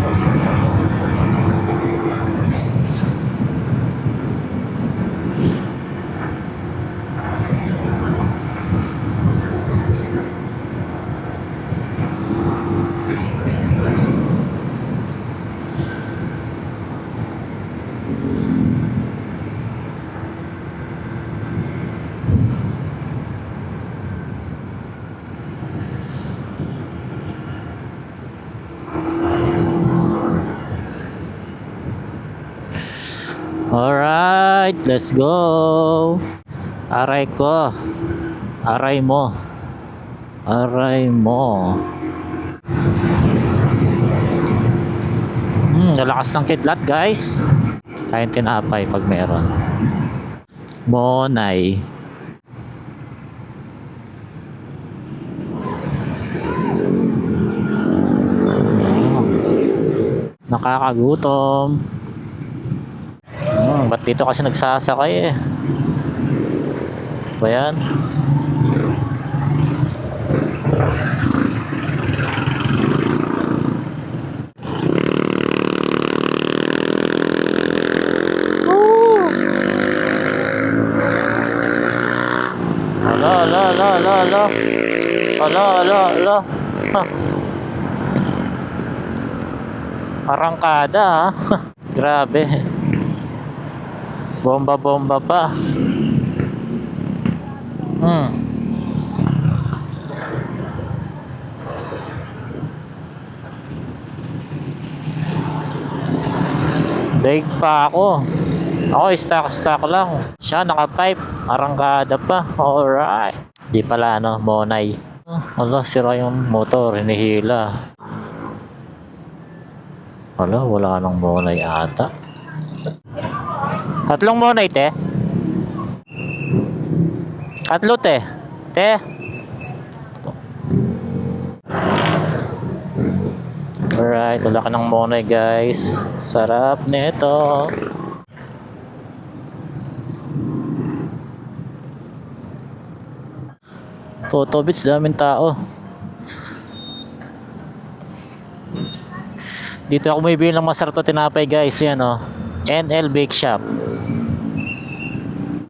Thank you. Alright, let's go. Aray ko. Aray mo. Aray mo. Hmm, nalakas ng kidlat guys. Kain tinapay pag meron. Monay. Nakakagutom. Ba't dito kasi nagsasakay eh? Ba yan? Ala, ala, ala, ala, ala. Ala, ala, ala. Ha. Arangkada ha. Grabe. Bomba-bomba pa. Hmm. Daig pa ako. Ako stock-stock lang. Siya naka-pipe. Arangkada pa. Alright. Di pala ano, monay. Wala, sira yung motor. Hinihila. Wala, wala nang monay ata. Tatlong monay, te. Tatlo, te. Te. Alright, wala ka ng monay, guys. Sarap nito. Toto Beach, daming tao. Dito ako bumibili ng masarap to tinapay guys, yan oh. NL Bake Shop.